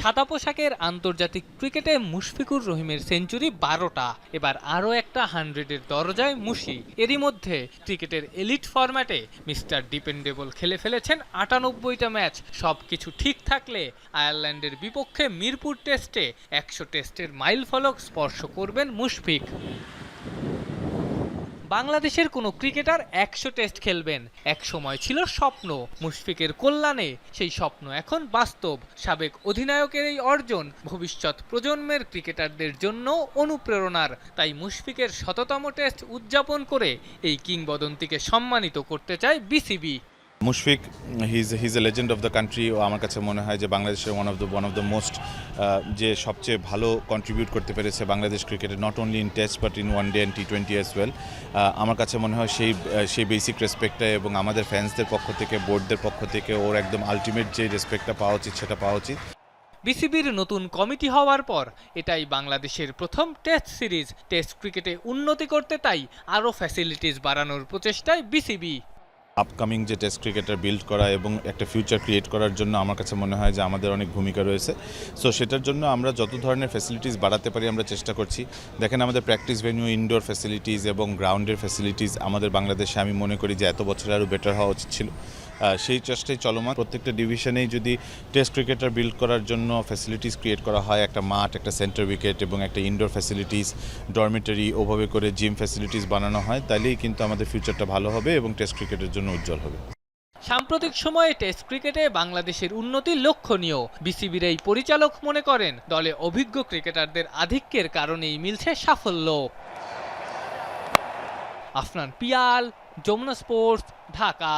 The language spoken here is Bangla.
সাদা পোশাকের আন্তর্জাতিক ক্রিকেটে মুশফিকুর রহিমের সেঞ্চুরি বারোটা। এবার আরও একটা হান্ড্রেডের দরজায় মুশি। এরই মধ্যে ক্রিকেটের এলিট ফরম্যাটে মিস্টার ডিপেন্ডেবল খেলে ফেলেছেন আটানব্বইটা ম্যাচ। সব কিছু ঠিক থাকলে আয়ারল্যান্ডের বিপক্ষে মিরপুর টেস্টে একশো টেস্টের মাইল ফলক স্পর্শ করবেন মুশফিক। বাংলাদেশের কোনো ক্রিকেটার একশো টেস্ট খেলবেন। এক সময় ছিল স্বপ্ন, মুশফিকের কল্যাণে সেই স্বপ্ন এখন বাস্তব। সাবেক অধিনায়কের এই অর্জন ভবিষ্যৎ প্রজন্মের ক্রিকেটারদের জন্য অনুপ্রেরণার। তাই মুশফিকের শততম টেস্ট উদযাপন করে এই কিংবদন্তিকে সম্মানিত করতে চায় BCB. Mushfiq his his a legend of the country ও আমার কাছে মনে হয় যে বাংলাদেশের one of the one of the most যে সবচেয়ে ভালো কন্ট্রিবিউট করতে পেরেছে বাংলাদেশ ক্রিকেটে not only in test but in one day and T twenty as well আমার কাছে মনে হয় সেই সেই বেসিক রেসপেক্টটা এবং আমাদের ফ্যান্সদের পক্ষ থেকে বোর্ডদের পক্ষ থেকে ওর একদম আলটিমেট যে রেসপেক্টটা পাওয়া উচিত সেটা পাওয়া উচিত। বিসিবির নতুন কমিটি হওয়ার পর এটাই বাংলাদেশের প্রথম টেস্ট সিরিজ টেস্ট ক্রিকেটে উন্নতি করতে তাই আরও ফ্যাসিলিটিস বাড়ানোর প্রচেষ্টায় বিসিবি। আপকামিং যে টেস্ট ক্রিকেটার বিল্ড করা এবং একটা ফিউচার ক্রিয়েট করার জন্য আমার কাছে মনে হয় যে আমাদের অনেক ভূমিকা রয়েছে। সো সেটার জন্য আমরা যত ধরনের ফ্যাসিলিটিস বাড়াতে পারি আমরা চেষ্টা করছি। দেখেন আমাদের প্র্যাকটিস ভেন্যু ইনডোর ফ্যাসিলিটিস এবং গ্রাউন্ডের ফ্যাসিলিটিস আমাদের বাংলাদেশে আমি মনে করি যে এত বছরে আরও বেটার হওয়া উচিত ছিল। সেই চেষ্টাই চলমান। প্রত্যেকটা ডিভিশনেই যদি টেস্ট ক্রিকেটার বিল্ড করার জন্য ফ্যাসিলিটিস ক্রিয়েট করা হয়, একটা মাঠ, একটা সেন্টার উইকেট এবং একটা ইনডোর ফ্যাসিলিটিস ডরমিটারি ওভাবে করে জিম ফ্যাসিলিটিস বানানো হয়, তাহলেই কিন্তু আমাদের ফিউচারটা ভালো হবে এবং টেস্ট ক্রিকেটের জন্য উজ্জ্বল হবে। সাম্প্রতিক সময়ে টেস্ট ক্রিকেটে বাংলাদেশের উন্নতি লক্ষণীয়। বিসিবির এই পরিচালক মনে করেন, দলে অভিজ্ঞ ক্রিকেটারদের আধিক্যের কারণেই মিলছে সাফল্য। আফনান পিয়াল, যমুনা স্পোর্টস ঢাকা।